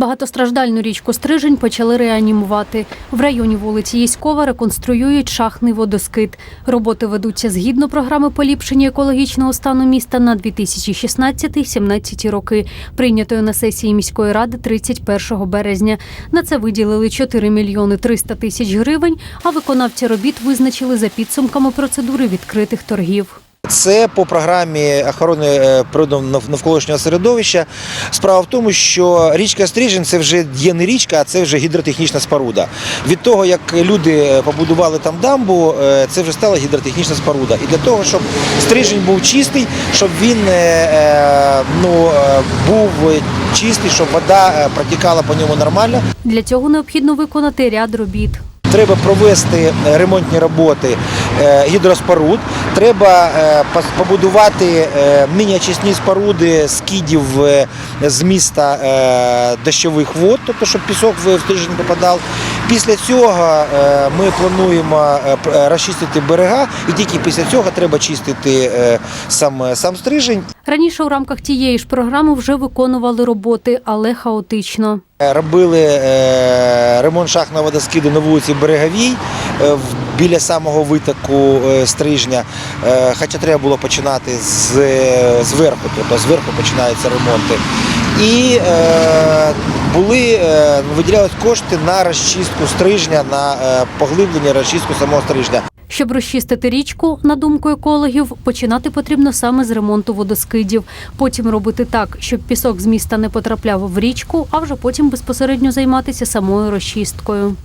Багатостраждальну річку Стрижень почали реанімувати. В районі вулиці Єськова реконструюють шахтний водоскид. Роботи ведуться згідно програми поліпшення екологічного стану міста на 2016-17 роки, прийнятої на сесії міської ради 31 березня. На це виділили 4 мільйони 300 тисяч гривень, а виконавці робіт визначили за підсумками процедури відкритих торгів. Це по програмі охорони е, природного навколишнього середовища. Справа в тому, що річка Стрижень це вже є не річка, а це вже гідротехнічна споруда. Від того, як люди е, побудували там дамбу, е, це вже стала гідротехнічна споруда. І для того, щоб Стрижень був чистий, щоб він ну, був чистий, щоб вода протікала по ньому нормально. Для цього необхідно виконати ряд робіт. Треба провести ремонтні роботи гідроспоруд. Треба е, побудувати е, міні-очисні споруди скидів е, з міста е, дощових вод, тобто щоб пісок в стрижень попадав. Після цього е, ми плануємо е, е, розчистити берега, і тільки після цього треба чистити е, сам, сам стрижень. Раніше у рамках тієї ж програми вже виконували роботи, але хаотично. Е, Робили е, ремонт шахтного водоскиду на вулиці Береговій е, в- біля самого витоку е, стрижня. Е, Хоча треба було починати з, е, зверху, тобто зверху починаються ремонти. І були, виділялись кошти на розчистку стрижня, на поглиблення розчистку самого стрижня. Щоб розчистити річку, на думку екологів, починати потрібно саме з ремонту водоскидів. Потім робити так, щоб пісок з міста не потрапляв в річку, а вже потім безпосередньо займатися самою розчисткою.